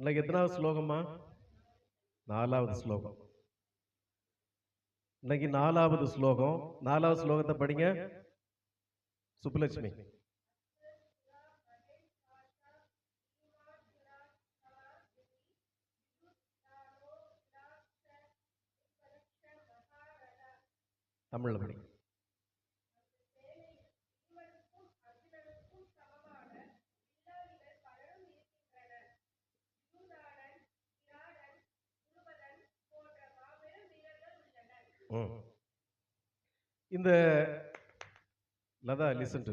இன்னைக்கு எத்தனாவது ஸ்லோகமா நாலாவது ஸ்லோகம். இன்னைக்கு நாலாவது ஸ்லோகம். நாலாவது ஸ்லோகத்தை படிங்க. சுப்புலட்சுமி. தமிழ்ல படிங்க. இந்த லதா லிசன் டு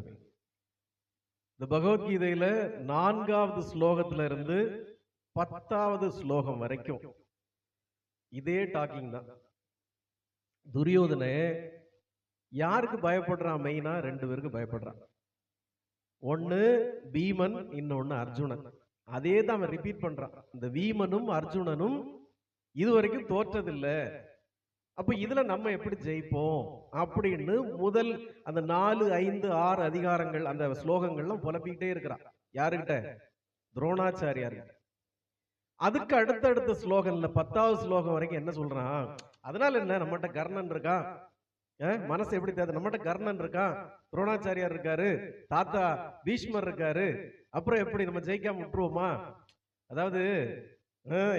இந்த பகவத்கீதையில நான்காவது ஸ்லோகத்துல இருந்து பத்தாவது ஸ்லோகம் வரைக்கும் இதே டாக்கிங் தான். துரியோதனை யாருக்கு பயப்படுறான் மெயினா ரெண்டு பேருக்கு பயப்படுறான். ஒன்னு பீமன் இன்னொன்னு அர்ஜுனன். அதே தான் அவன் ரிப்பீட் பண்றான். இந்த வீமனும் அர்ஜுனனும் இதுவரைக்கும் தோற்றதில்லை. அப்போ இதுல நம்ம எப்படி ஜெயிப்போம்? அப்படின்னு முதல் அந்த நாலு ஐந்து ஆறு அதிகாரங்கள் அந்த ஸ்லோகங்கள்லாம் புலப்பிக்கிட்டே இருக்கிறான். யாருக்கிட்ட? துரோணாச்சாரியார்கிட்ட அதுக்கு அடுத்தடுத்த ஸ்லோகன்ல பத்தாவது ஸ்லோகம் வரைக்கும் என்ன சொல்றான்? அதனால என்ன? நம்மகிட்ட கர்ணன் இருக்கான். மனசு எப்படி தேவை நம்மகிட்ட கர்ணன் இருக்கான். துரோணாச்சாரியார் இருக்காரு. தாத்தா பீஷ்மர் இருக்காரு. அப்புறம் எப்படி நம்ம ஜெயிக்காம விட்டுருவோமா? அதாவது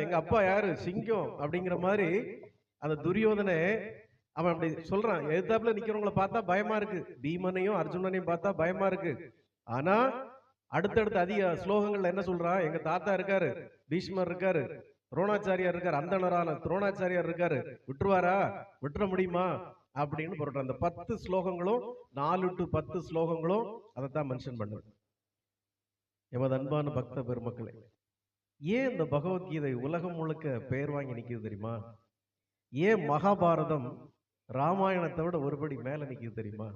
எங்க அப்பா யாரு? சிங்கம் அப்படிங்கிற மாதிரி அந்த துரியோதனை அவன் அப்படி சொல்றான். எதிர்த்தாப்புல நிக்கிறவங்கள பார்த்தா பயமா இருக்கு. பீமனையும் அர்ஜுனனையும் பார்த்தா பயமா இருக்கு. ஆனா அடுத்தடுத்த அதிக ஸ்லோகங்கள்ல என்ன சொல்றான்? எங்க தாத்தா இருக்காரு பீஷ்மர் இருக்காரு துரோணாச்சாரியார் இருக்காரு அந்தணரான துரோணாச்சாரியார் இருக்காரு. விட்டுருவாரா? விட்டுற முடியுமா? அப்படின்னு போடுறான். அந்த பத்து ஸ்லோகங்களும் நாலு டு பத்து ஸ்லோகங்களும் அதைத்தான் மென்ஷன் பண்ணுது. எமது அன்பான பக்த பெருமக்களே ஏன் இந்த பகவத்கீதை உலகம் முழுக்க பெயர் வாங்கி நிக்குது தெரியுமா? ஏன் மகாபாரதம் ராமாயணத்தை விட ஒருபடி மேல நிக்குது தெரியுமா?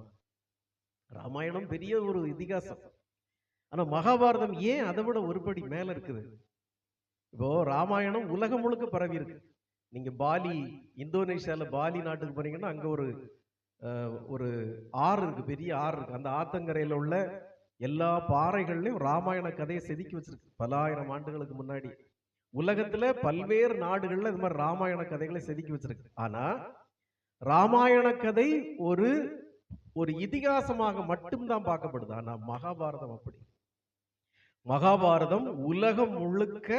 ராமாயணம் பெரிய ஒரு இதிகாசம். ஆனா மகாபாரதம் ஏன் அதை விட ஒருபடி மேல இருக்குது? இப்போ ராமாயணம் உலகம் முழுக்க பரவி இருக்கு. நீங்க பாலி இந்தோனேஷியால பாலி நாட்டுக்கு போனீங்கன்னா அங்க ஒரு ஒரு ஆறு இருக்கு பெரிய ஆறு இருக்கு. அந்த ஆத்தங்கரையில உள்ள எல்லா பாறைகள்லயும் ராமாயண கதையை செதுக்கி வச்சிருக்கு. பல ஆயிரம் ஆண்டுகளுக்கு முன்னாடி. உலகத்துல பல்வேறு நாடுகள்ல இது மாதிரி ராமாயண கதைகளை செதுக்கி வச்சிருக்கு. ஆனா ராமாயண கதை ஒரு ஒரு இதிகாசமாக மட்டும்தான் பார்க்கப்படுது ஆனா மகாபாரதம் அப்படி. மகாபாரதம் உலகம் முழுக்க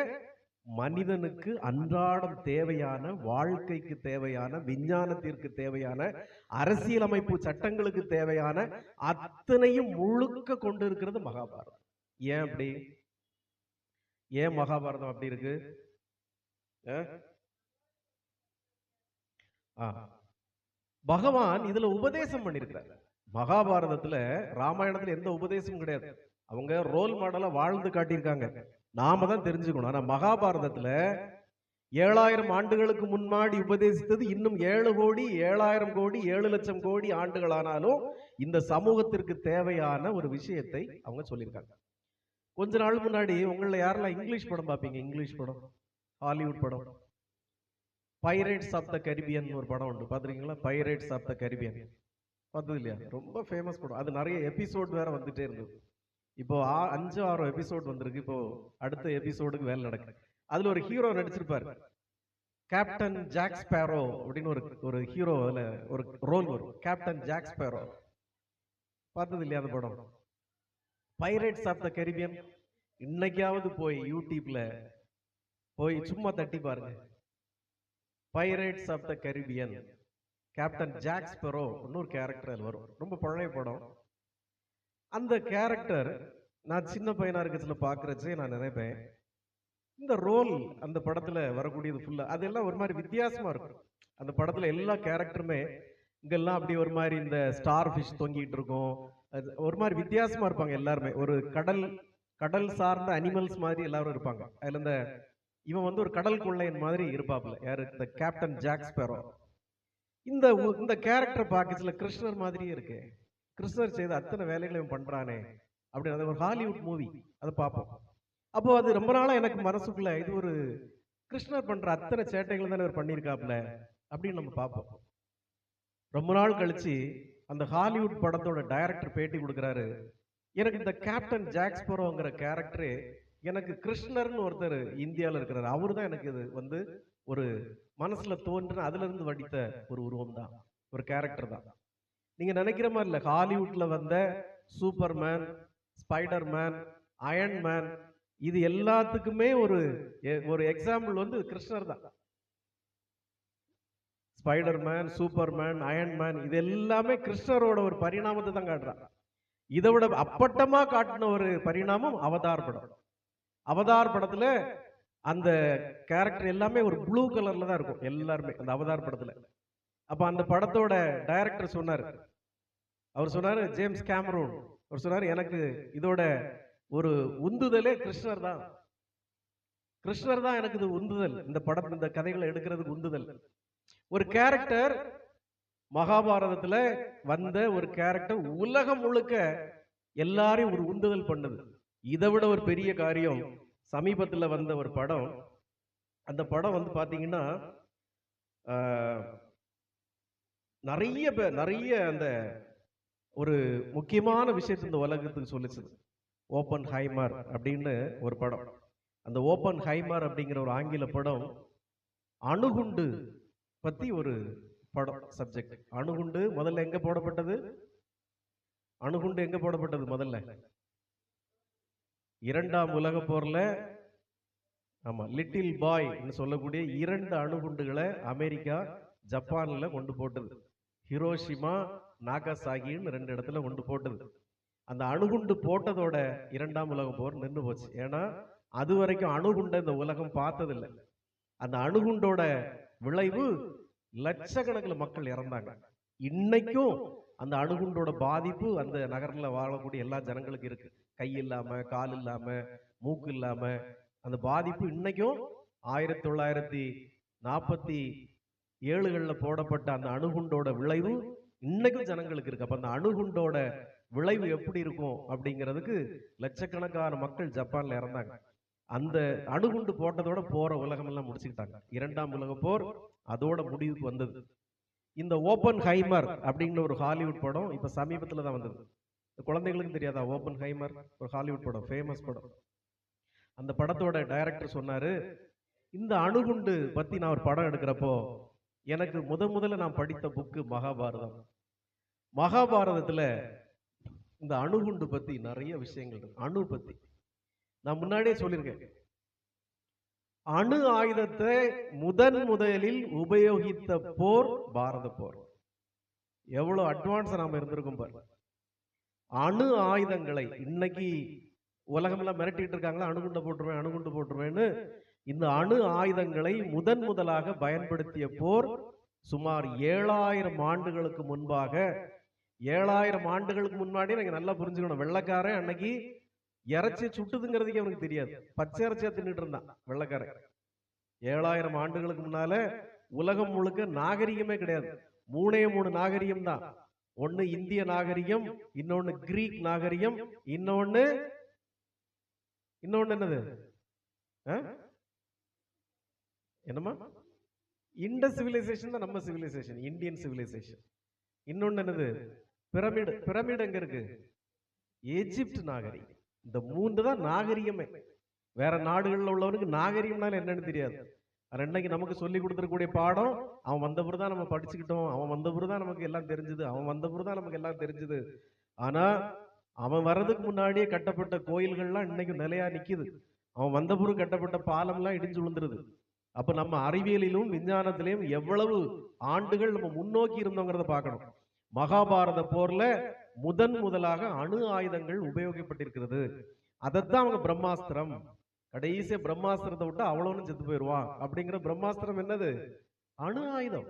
மனிதனுக்கு அன்றாடம் தேவையான வாழ்க்கைக்கு தேவையான விஞ்ஞானத்திற்கு தேவையான அரசியலமைப்பு சட்டங்களுக்கு தேவையான அத்தனையும் முழுக்க கொண்டு இருக்கிறது மகாபாரதம். ஏன் அப்படி? ஏன் மகாபாரதம் அப்படி இருக்கு? பகவான் இதுல உபதேசம் பண்ணிருக்கிறார். மகாபாரதத்துல ராமாயணத்துல எந்த உபதேசமும் கிடையாது. அவங்க ரோல் மாடலா வாழ்ந்து காட்டியிருக்காங்க. நாம தான் தெரிஞ்சுக்கணும். ஆனா மகாபாரதத்துல ஏழாயிரம் ஆண்டுகளுக்கு முன்னாடி உபதேசித்தது இன்னும் ஏழு கோடி ஏழாயிரம் கோடி ஏழு லட்சம் கோடி ஆண்டுகளானாலும் இந்த சமூகத்திற்கு தேவையான ஒரு விஷயத்தை அவங்க சொல்லியிருக்காங்க. கொஞ்ச நாள் முன்னாடி உங்களில் யாரெல்லாம் இங்கிலீஷ் படம் பார்ப்பீங்க? இங்கிலீஷ் படம். ஹாலிவுட் படம். பைரேட்ஸ் ஆஃப் த கரிபியன் ஒரு படம் உண்டு. பார்த்துருக்கீங்களா? பைரேட்ஸ் ஆஃப் த கரிபியன் பார்த்தது இல்லையா? ரொம்ப ஃபேமஸ் படம். அது நிறைய எபிசோட் வேற வந்துட்டே இருந்தது. இப்போ ஆ- அஞ்சு ஆறு எபிசோட் வந்திருக்கு. இப்போ அடுத்த எபிசோடுக்கு வேலை நடக்குது. அதுல ஒரு ஹீரோ நடிச்சிருப்பாரு. கேப்டன் ஜாக் ஸ்பேரோ அப்படின்னு ஒரு ஒரு ஹீரோ அதில் ஒரு ரோல் வரும். கேப்டன் ஜாக் ஸ்பேரோ பார்த்தது இல்லையா அந்த படம்? பைரேட்ஸ் ஆஃப் த கரிபியன் இன்னைக்காவது போய் யூடியூப்ல போய் சும்மா தட்டி பாருங்க. Pirates of the Caribbean captain Jack Sparrow இன்னொரு கேரக்டர் அதில் வரும். ரொம்ப பழைய படம். அந்த கேரக்டர் நான் சின்ன பையனா இருக்கிறதுல பார்க்கறச்சே நான் நினைப்பேன். இந்த ரோல் அந்த படத்துல வரக்கூடியது ஃபுல்லா அதெல்லாம் ஒரு மாதிரி வித்தியாசமா இருக்கும். அந்த படத்துல எல்லா கேரக்டருமே இங்கெல்லாம் அப்படி ஒரு மாதிரி இந்த ஸ்டார் ஃபிஷ் தொங்கிட்டு இருக்கும். அது ஒரு மாதிரி வித்தியாசமா இருப்பாங்க எல்லாருமே. ஒரு கடல் கடல் சார்ந்த அனிமல்ஸ் மாதிரி எல்லாரும் இருப்பாங்க. அதுல இந்த இவன் வந்து ஒரு கடல் கொள்ளையன் மாதிரி இருப்பாப்ல யாரு? இந்த கேப்டன் ஜாக் ஸ்பெரோ இந்த இந்த கேரக்டர் பாக்கெட்ஸ்ல கிருஷ்ணர் மாதிரியே இருக்கு. கிருஷ்ணர் செய்த அத்தனை வேலைகளையும் இவன் பண்றானே அப்படின்னு அது ஒரு ஹாலிவுட் மூவி அதை பார்ப்போம். அப்போ அது ரொம்ப நாளா எனக்கு மனசுக்குள்ள இது ஒரு கிருஷ்ணர் பண்ற அத்தனை சேட்டைகள் தானே இவர் பண்ணியிருக்காப்ல அப்படின்னு நம்ம பார்ப்போம். ரொம்ப நாள் கழிச்சு அந்த ஹாலிவுட் படத்தோட டைரக்டர் பேட்டி கொடுக்குறாரு. எனக்கு இந்த கேப்டன் ஜாக்ஸ்பரோங்கிற கேரக்டரு எனக்கு கிருஷ்ணர்னு ஒருத்தர் இந்தியாவில் இருக்கிறார். அவர் தான் எனக்கு இது வந்து ஒரு மனசில் தோன்றின அதுலேருந்து வடித்த ஒரு உருவம் தான் ஒரு கேரக்டர் தான். நீங்கள் நினைக்கிற மாதிரி இல்லை ஹாலிவுட்டில் வந்த சூப்பர்மேன் ஸ்பைடர்மேன் அயன்மேன் இது எல்லாத்துக்குமே ஒரு எ- ஒரு எக்ஸாம்பிள் வந்து கிருஷ்ணர் தான். ஸ்பைடர்மேன் சூப்பர்மேன் அயன்மேன் இது எல்லாமே கிருஷ்ணரோட ஒரு பரிணாமத்தை தான் காட்டுறான். இதை விட அப்பட்டமா காட்டின ஒரு பரிணாமம் அவதார் படம். அவதார் படத்துல அந்த கேரக்டர் எல்லாமே ஒரு ப்ளூ கலர்ல தான் இருக்கும் எல்லாருமே அந்த அவதார் படத்துல. அப்ப அந்த படத்தோட டைரக்டர் சொன்னாரு. அவர் சொன்னாரு ஜேம்ஸ் கேமரூன் அவர் சொன்னாரு எனக்கு இதோட ஒரு உந்துதலே கிருஷ்ணர் தான். கிருஷ்ணர் தான் எனக்கு இது உந்துதல். இந்த படம் இந்த கதைகளை எடுக்கிறதுக்கு உந்துதல். ஒரு கேரக்டர் மகாபாரதத்துல வந்த ஒரு கேரக்டர் உலகம் முழுக்க எல்லாரையும் ஒரு உந்துதல் பண்ணுது. இதை விட ஒரு பெரிய காரியம் சமீபத்துல வந்த ஒரு படம். அந்த படம் வந்து பாத்தீங்கன்னா ஆஹ், நிறைய பேர் நிறைய அந்த ஒரு முக்கியமான விஷயத்தை இந்த உலகத்துக்கு சொல்லுச்சு ஓப்பன் ஹைமர் அப்படின்னு ஒரு படம். அந்த ஓப்பன் ஹைமர் அப்படிங்கிற ஒரு ஆங்கில படம் அணுகுண்டு பத்தி ஒரு படம் சப்ஜெக்ட் அணுகுண்டு முதல்ல எங்க போடப்பட்டது? அணுகுண்டு எங்க போடப்பட்டது முதல்ல? இரண்டாம் உலக போர்ல ஆமா லிட்டில் பாய் சொல்லக்கூடிய இரண்டு அணுகுண்டுகளை அமெரிக்கா ஜப்பான்ல கொண்டு போட்டது. ஹிரோஷிமா நாகாசாகின்னு ரெண்டு இடத்துல கொண்டு போட்டது. அந்த அணுகுண்டு போட்டதோட இரண்டாம் உலக போர் நின்று போச்சு. ஏன்னா அது வரைக்கும் அணுகுண்டை இந்த உலகம் பார்த்ததில்லை. அந்த அணுகுண்டோட விளைவு லட்சக்கணக்கில் மக்கள் இறந்தாங்க. இன்னைக்கும் அந்த அணுகுண்டோட பாதிப்பு அந்த நகர்ல வாழக்கூடிய எல்லா ஜனங்களுக்கு இருக்கு. கை இல்லாம கால் இல்லாம மூக்கு இல்லாம அந்த பாதிப்பு இன்னைக்கும் ஆயிரத்தி தொள்ளாயிரத்தி நாற்பத்தி ஏழுகளில் போடப்பட்ட அந்த அணுகுண்டோட விளைவு இன்னைக்கும் ஜனங்களுக்கு இருக்கு. அப்ப அந்த அணுகுண்டோட விளைவு எப்படி இருக்கும் அப்படிங்கிறதுக்கு லட்சக்கணக்கான மக்கள் ஜப்பான்ல இறந்தாங்க. அந்த அணுகுண்டு போட்டதோட போற உலகம் எல்லாம் முடிச்சுக்கிட்டாங்க. இரண்டாம் உலக போர் அதோட முடிவுக்கு வந்தது. இந்த ஓப்பன் ஹைமர் அப்படிங்கிற ஒரு ஹாலிவுட் படம் இப்ப சமீபத்துல தான் வந்தது. இந்த குழந்தைகளுக்கும் தெரியாதா ஓப்பன் ஹைமர் ஒரு ஹாலிவுட் படம் ஃபேமஸ் படம். அந்த படத்தோட டைரக்டர் சொன்னாரு இந்த அணுகுண்டு பத்தி நான் ஒரு படம் எடுக்கிறப்போ எனக்கு முத முதல்ல நான் படித்த புக்கு மகாபாரதம். மகாபாரதத்துல இந்த அணுகுண்டு பத்தி நிறைய விஷயங்கள் இருக்கு. அணு பத்தி. நான் முன்னாடியே சொல்லியிருக்கேன். அணு ஆயுதத்தை முதன் முதலில் உபயோகித்த போர் பாரத போர். எவ்வளவு அட்வான்ஸ் நாம இருந்திருக்கோம் பாரு. அணு ஆயுதங்களை இன்னைக்கு உலகமெல்லாம் மிரட்டிட்டு இருக்காங்களா? அணுகுண்டை போட்டுருவேன் அணுகுண்டு போட்டுருவேன்னு. இந்த அணு ஆயுதங்களை முதன் முதலாக பயன்படுத்திய போர் சுமார் ஏழாயிரம் ஆண்டுகளுக்கு முன்பாக ஏழாயிரம் ஆண்டுகளுக்கு முன்னாடி நீங்க நல்லா புரிஞ்சுக்கணும். வெள்ளக்காரன் அன்னைக்கு இறைச்சி சுட்டுதுங்கிறதுக்கே அவனுக்கு தெரியாது. பச்சை இறைச்சியா தின்னுட்டு இருந்தான் வெள்ளக்காரன். ஏழாயிரம் ஆண்டுகளுக்கு முன்னால உலகம் முழுக்க நாகரிகமே கிடையாது. மூணே மூணு நாகரிகம் தான் ஒன்னு இந்திய நாகரிகம் இன்னொன்னு கிரீக் நாகரிகம் இன்னொன்னு இன்னொன்னு என்னது? ஆ? என்னம்மா? இந்த சிவிலைசேஷன் தான் நம்ம சிவிலைசேஷன் இந்தியன் சிவிலைசேஷன் இன்னொன்னு என்னது? பிரமிடு பிரமிடு எங்க இருக்கு? எஜிப்ட் நாகரிகம். இந்த மூன்று தான் நாகரிகமே. வேற நாடுகளில் உள்ளவனுக்கு நாகரிகம்னால என்னன்னு தெரியாது. ரெண்டைக்கு நமக்கு சொல்லி கொடுத்துருக்கூடிய பாடம் அவன் வந்த தான் நம்ம படிச்சுக்கிட்டோம் அவன் வந்த தான் நமக்கு எல்லாம் தெரிஞ்சது அவன் வந்த தான் நமக்கு எல்லாம் தெரிஞ்சது. ஆனா அவன் வர்றதுக்கு முன்னாடியே கட்டப்பட்ட கோயில்கள்லாம் இன்னைக்கு நிலையா நிக்குது. அவன் வந்த பிறகு கட்டப்பட்ட பாலம்லாம் இடிஞ்சு விழுந்துருது. அப்ப நம்ம அறிவியலிலும் விஞ்ஞானத்திலையும் எவ்வளவு ஆண்டுகள் நம்ம முன்னோக்கி இருந்தோங்கிறத பார்க்கணும். மகாபாரத போர்ல முதன் முதலாக அணு ஆயுதங்கள் உபயோகப்பட்டிருக்கிறது அதைத்தான் அவங்க பிரம்மாஸ்திரம். கடைசியா பிரம்மாஸ்திரத்தை விட்டு அவ்வளோன்னு செத்து போயிடுவான் அப்படிங்கிற பிரம்மாஸ்திரம் என்னது? அணு ஆயுதம்.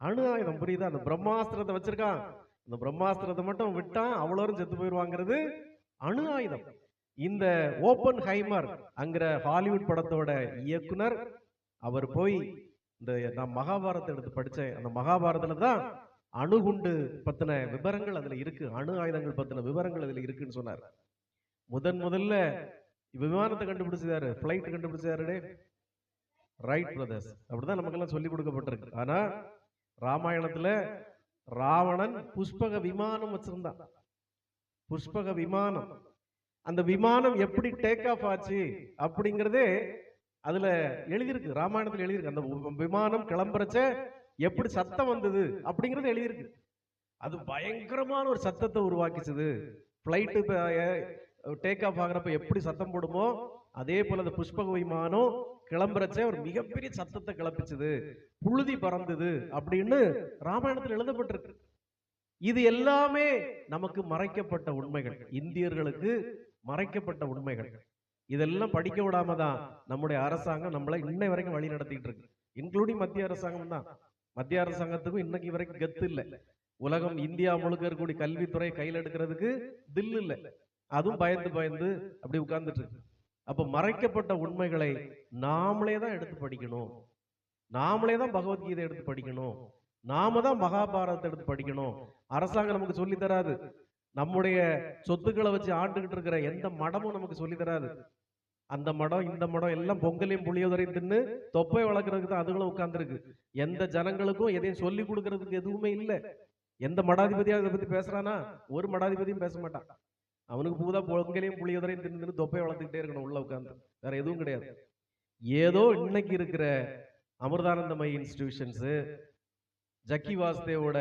அணு ஆயுதம் புரியுதா? அந்த பிரம்மாஸ்திரத்தை வச்சிருக்கான். அந்த பிரம்மாஸ்திரத்தை மட்டும் விட்டான் அவ்வளோரும் செத்து போயிடுவாங்கிறது அணு ஆயுதம். இந்த ஓப்பன் ஹைமர் அங்கிற ஹாலிவுட் படத்தோட இயக்குனர் அவர் போய் இந்த நான் மகாபாரதத்தை எடுத்து படித்தேன் அந்த மகாபாரதத்துல தான் அணுகுண்டு பத்தின விவரங்கள் அதுல இருக்கு. அணு ஆயுதங்கள் பத்தின விவரங்கள் அதுல இருக்குன்னு சொன்னார். முதன் முதல்ல விமானத்தை கண்டுபிடிச்சாரு பிளைட் கண்டுபிடிச்சாரு ரைட் பிரதர்ஸ் அப்படிதான் நமக்கெல்லாம் சொல்லி கொடுக்கப்பட்டிருக்கு. ஆனா ராமாயணத்துல ராவணன் புஷ்பக விமானம் வச்சிருந்தான். புஷ்பக விமானம். அந்த விமானம் எப்படி டேக் ஆஃப் ஆச்சு அப்படிங்கறதே அதுல எழுதியிருக்கு. ராமாயணத்துல எழுதியிருக்கு. அந்த விமானம் கிளம்புறச்ச எப்படி சத்தம் வந்தது அப்படிங்கறது எழுதியிருக்கு. அது பயங்கரமான ஒரு சத்தத்தை உருவாக்கிச்சது. ஃப்ளைட்டு டேக் ஆஃப் ஆகுறப்ப எப்படி சத்தம் போடுமோ அதே போல அந்த புஷ்பக விமானம் கிளம்புறச்சே ஒரு மிகப்பெரிய சத்தத்தை கிளப்பிச்சது. புழுதி பறந்தது அப்படின்னு ராமாயணத்தில் எழுதப்பட்டிருக்கு. இது எல்லாமே நமக்கு மறைக்கப்பட்ட உண்மைகள். இந்தியர்களுக்கு மறைக்கப்பட்ட உண்மைகள். இதெல்லாம் படிக்க விடாம தான் நம்முடைய அரசாங்கம் நம்மளை இன்னை வரைக்கும் வழி நடத்திட்டு இருக்கு. இன்க்ளூடிங் மத்திய அரசாங்கம் தான் மத்திய அரசாங்கத்துக்கும் இன்னைக்கு வரைக்கும் கத்து இல்ல. உலகம் இந்தியா முழுக்க இருக்கக்கூடிய கல்வித்துறை கையில் எடுக்கிறதுக்கு தில் இல்ல. அதுவும் பயந்து பயந்து அப்படி உட்கார்ந்துட்டு இருக்கு. அப்ப மறைக்கப்பட்ட உண்மைகளை நாமளே தான் எடுத்து படிக்கணும். நாமளே தான் பகவத்கீதை எடுத்து படிக்கணும். நாம தான் மகாபாரதத்தை எடுத்து படிக்கணும். அரசாங்கம் நமக்கு சொல்லி தராது. நம்முடைய சொத்துக்களை வச்சு ஆண்டுகிட்டு இருக்கிற எந்த மடமும் நமக்கு சொல்லி தராது. அந்த மடம் இந்த மடம் எல்லாம் பொங்கலையும் புளியோதரையும் தின்னு தொப்பை வளர்க்கறதுக்கு தான் அதுகளும் உட்கார்ந்துருக்கு. எந்த ஜனங்களுக்கும் எதையும் சொல்லி கொடுக்கறதுக்கு எதுவுமே இல்லை. எந்த மடாதிபதியாக இதை பத்தி பேசுறானா? ஒரு மடாதிபதியும் பேச மாட்டான். அவனுக்கு பூதா பொங்கலையும் புளியோதரையும் தின்னு தின்னு தொப்பை வளர்த்துக்கிட்டே இருக்கணும் உள்ள உட்காந்து வேற எதுவும் கிடையாது. ஏதோ இன்னைக்கு இருக்கிற அமிர்தானந்தமய் இன்ஸ்டிடியூஷன்ஸு ஜக்கி வாசுதேவோட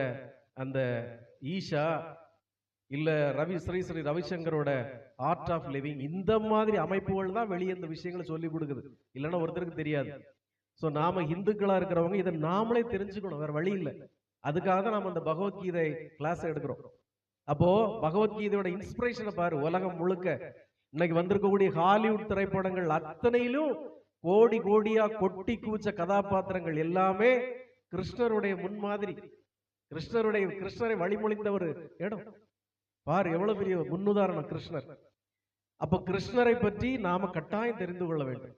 அந்த ஈஷா இல்ல ரவி ஸ்ரீ ஸ்ரீ ரவிசங்கரோட ஆர்ட் ஆஃப் லிவிங் இந்த மாதிரி அமைப்புகள் தான் வெளியே இந்த விஷயங்களை சொல்லி கொடுக்குது. இல்லைன்னா ஒருத்தருக்கு தெரியாது. ஸோ நாம இந்துக்களா இருக்கிறவங்க இதை நாமளே தெரிஞ்சுக்கணும் வேற வழி இல்லை. அதுக்காக தான் நாம இந்த பகவத்கீதை கிளாஸ் எடுக்கிறோம். அப்போ பகவத்கீதையோட இன்ஸ்பிரேஷனை பாரு உலகம் முழுக்க. இன்னைக்கு வந்திருக்கக்கூடிய ஹாலிவுட் திரைப்படங்கள் அத்தனையிலும் கோடி கோடியா கொட்டி கூச்ச கதாபாத்திரங்கள் எல்லாமே கிருஷ்ணருடைய முன்மாதிரி. கிருஷ்ணருடைய கிருஷ்ணரை வழிமொழிந்த ஒரு இடம். பார் எவ்வளவு பெரிய முன்னுதாரணம் கிருஷ்ணர். அப்ப கிருஷ்ணரை பற்றி நாம கட்டாயம் தெரிந்து கொள்ள வேண்டும்.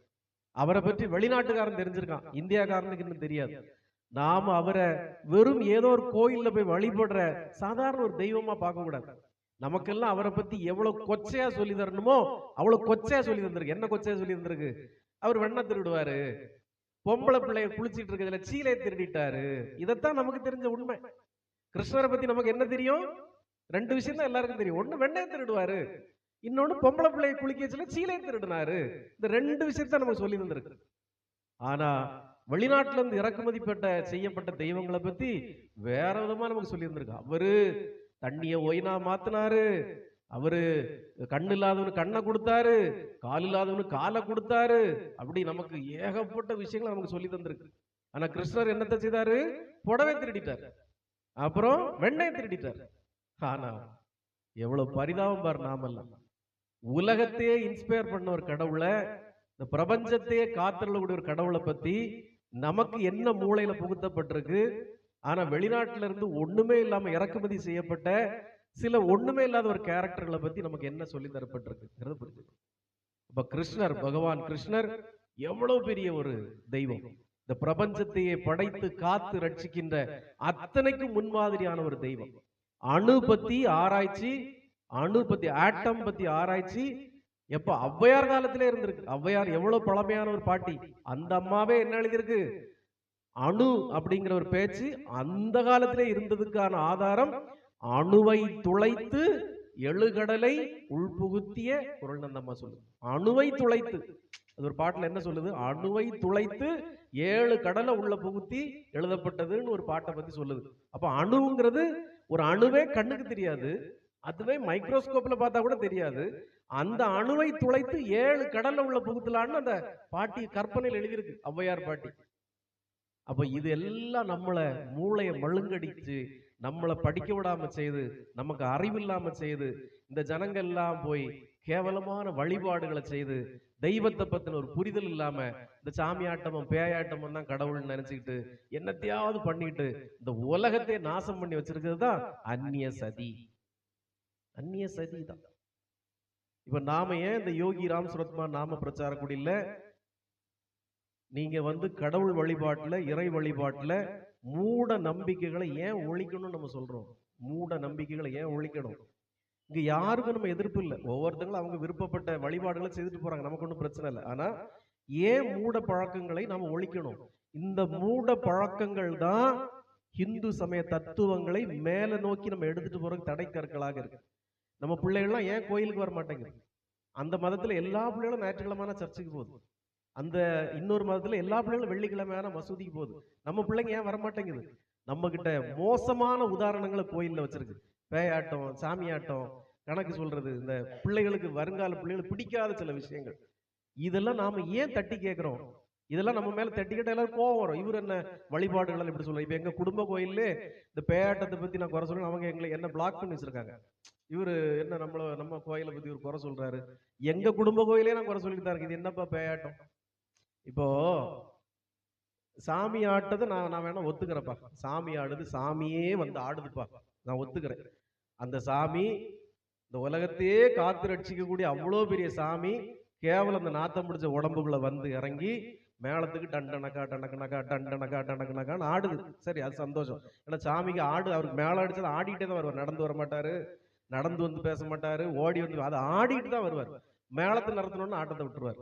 அவரை பற்றி வெளிநாட்டுக்காரன் தெரிஞ்சிருக்கான். இந்தியாக்காரனுக்கு இன்னும் தெரியாது. நாம அவரை வெறும் ஏதோ ஒரு கோயில்ல போய் வழிபடுற சாதாரண ஒரு தெய்வமா பார்க்க கூடாது. நமக்கெல்லாம் அவரை பத்தி எவ்வளவு கொச்சையா சொல்லி தரணுமோ அவ்வளவு கொச்சையா சொல்லி தந்திருக்கு. என்ன கொச்சையா சொல்லி தந்திருக்கு? அவர் வெண்ண திருடுவாரு. பொம்பளை பிள்ளைய குளிச்சிட்டு இருக்கிறதுல சீலை திருடிட்டாரு. இதைத்தான் நமக்கு தெரிஞ்ச உண்மை. கிருஷ்ணரை பத்தி நமக்கு என்ன தெரியும்? ரெண்டு விஷயம் தான் எல்லாருக்கும் தெரியும். ஒண்ணு வெண்ணையை திருடுவாரு இன்னொன்று பொம்பளை பிள்ளையை குளிக்க வச்சுல சீலையும் திருடினாரு. இந்த ரெண்டு விஷயத்த நமக்கு சொல்லி தந்திருக்கு. ஆனா வெளிநாட்டுல இருந்து இறக்குமதி பெற்ற செய்யப்பட்ட தெய்வங்களை பத்தி வேற விதமா நமக்கு சொல்லி இருந்திருக்கு அவரு தண்ணிய ஒயினா மாத்தினாரு. அவரு கண்ணு இல்லாதவனு கண்ணை கொடுத்தாரு கால் இல்லாதவனு காலை கொடுத்தாரு அப்படி நமக்கு ஏகப்பட்ட விஷயங்களை நமக்கு சொல்லி தந்திருக்கு. ஆனா கிருஷ்ணர் என்னத்தை செய்தாரு? புடவை திருடிட்டார். அப்புறம் வெண்ணெய் திருடிட்டார். ஆனா எவ்வளவு பரிதாபம் பார் நாமெல்லாம். உலகத்தையே இன்ஸ்பயர் பண்ண ஒரு கடவுளை இந்த பிரபஞ்சத்தையே காத்திரக்கூடிய ஒரு கடவுளை பத்தி நமக்கு என்ன மூளையில புகுத்தப்பட்டிருக்கு? ஆனா வெளிநாட்டுல இருந்து ஒண்ணுமே இல்லாம இறக்குமதி செய்யப்பட்ட சில ஒண்ணுமே இல்லாத ஒரு கேரக்டர்களை பத்தி நமக்கு என்ன சொல்லி தரப்பட்டிருக்குங்கிறத புரிஞ்சுக்கணும் இப்ப கிருஷ்ணர் பகவான் கிருஷ்ணர் எவ்வளவு பெரிய ஒரு தெய்வம். இந்த பிரபஞ்சத்தையே படைத்து காத்து ரட்சிக்கின்ற அத்தனைக்கும் முன்மாதிரியான ஒரு தெய்வம். அணு பத்தி ஆராய்ச்சி அணு பத்தி ஆட்டம் பத்தி ஆராய்ச்சி. எப்ப ஔவையார் காலத்திலே இருந்திருக்கு. ஔவையார் எவ்வளவு பழமையான ஒரு பாட்டி. அந்த அம்மாவே என்ன எழுதியிருக்கு? அணு அப்படிங்கிற ஒரு பேச்சு அந்த காலத்திலே இருந்ததுக்கான ஆதாரம் அணுவை துளைத்து எழுகடலை உள்புகுத்திய குரல் நந்தம்மா சொல்லுது. அணுவை துளைத்து. அது ஒரு பாட்டுல என்ன சொல்லுது? அணுவை துளைத்து ஏழு கடலை உள்ள புகுத்தி எழுதப்பட்டதுன்னு ஒரு பாட்டை பத்தி சொல்லுது. அப்ப அணுங்கிறது ஒரு அணுவே கண்ணுக்கு தெரியாது. அதுவே மைக்ரோஸ்கோப்ல பார்த்தா கூட தெரியாது. அந்த அணுவை துளைத்து ஏழு கடல்ல உள்ள புகுத்தலான்னு அந்த பாட்டி கற்பனையில் எழுதியிருக்கு. ஔவையார் பாட்டி. அப்ப இது எல்லாம் நம்மளை மூளையை மழுங்கடிச்சு நம்மளை படிக்க விடாம செய்து நமக்கு அறிவில்லாம செய்து இந்த ஜனங்கள் எல்லாம் போய் கேவலமான வழிபாடுகளை செய்து தெய்வத்தை பத்தின ஒரு புரிதல் இல்லாம இந்த சாமியாட்டமும் பேயாட்டமும் தான் கடவுள்னு நினைச்சுக்கிட்டு என்னத்தையாவது பண்ணிட்டு இந்த உலகத்தை நாசம் பண்ணி வச்சிருக்கிறது தான் அந்நிய சதி. அந்நிய சதி தான். இப்ப நாம ஏன் இந்த யோகி ராம் சுரத்மா நாம பிரச்சார குடியில நீங்க வந்து கடவுள் வழிபாட்டுல இறை வழிபாட்டுல மூட நம்பிக்கைகளை ஏன் ஒழிக்கணும்னு நம்ம சொல்றோம்? மூட நம்பிக்கைகளை ஏன் ஒழிக்கணும்? இங்க யாருக்கும் நம்ம எதிர்ப்பு இல்லை. ஒவ்வொருத்தங்களும் அவங்க விருப்பப்பட்ட வழிபாடுகளை செய்துட்டு போறாங்க. நமக்கு ஒன்றும் பிரச்சனை இல்லை. ஆனா ஏன் மூட பழக்கங்களை நாம ஒழிக்கணும்? இந்த மூட பழக்கங்கள் தான் இந்து சமய தத்துவங்களை மேல நோக்கி நம்ம எடுத்துட்டு போறதுக்கு தடை கற்களாக இருக்கு. நம்ம பிள்ளைகள்லாம் ஏன் கோயிலுக்கு வர மாட்டேங்குது? அந்த மதத்துல எல்லா பிள்ளைகளும் ஞாயிற்றுக்கிழமான சர்ச்சுக்கு போகுது. அந்த இன்னொரு மதத்துல எல்லா பிள்ளைகளும் வெள்ளிக்கிழமையான மசூதிக்கு போகுது. நம்ம பிள்ளைங்க ஏன் வரமாட்டேங்குது? நம்ம கிட்ட மோசமான உதாரணங்களை கோயில்ல வச்சிருக்கு. பேயாட்டம் சாமியாட்டம் கணக்கு சொல்றது இந்த பிள்ளைகளுக்கு வருங்கால பிள்ளைகளுக்கு பிடிக்காத சில விஷயங்கள். இதெல்லாம் நாம ஏன் தட்டி கேட்குறோம்? இதெல்லாம் நம்ம மேல தட்டிக்கிட்ட எல்லாரும் கோவம் வரும். இவர் என்ன வழிபாடுகள் இப்படி சொல்லுவோம் இப்ப எங்க குடும்ப கோயில்ல இந்த பேயாட்டத்தை பத்தி நான் குறை சொல்லணும். அவங்க எங்களை என்ன பிளாக் பண்ணி வச்சிருக்காங்க? இவரு என்ன நம்மள நம்ம கோயிலை பத்தி ஒரு குறை சொல்றாரு? எங்க குடும்ப கோயிலே நான் குறை சொல்லிட்டு தான் இருக்கு இது என்னப்பா பேயாட்டம்? இப்போ சாமி ஆட்டதை நான் நான் வேணா ஒத்துக்கிறேன்ப்பா. சாமி ஆடுது சாமியே வந்து ஆடுதுப்பா. நான் ஒத்துக்கிறேன். அந்த சாமி இந்த உலகத்தையே காத்து ரட்சிக்கக்கூடிய அவ்வளோ பெரிய சாமி கேவலம் அந்த நாத்தம் பிடிச்ச உடம்புக்குள்ள வந்து இறங்கி மேளத்துக்கு டண்டனக்கா டனக்கனக்கா டண்டனக்கா டனக்கனக்கான்னு ஆடுது. சரி அது சந்தோஷம். ஏன்னா சாமிக்கு ஆடு அவருக்கு மேளம் அடிச்சது ஆடிக்கிட்டே தான் வருவார். நடந்து வர மாட்டார் நடந்து வந்து பேச மாட்டார் ஓடி வந்து அது ஆடிக்கிட்டு தான் வருவார். மேளத்தை நடத்தணும்னு ஆட்டத்தை விட்டுருவார்.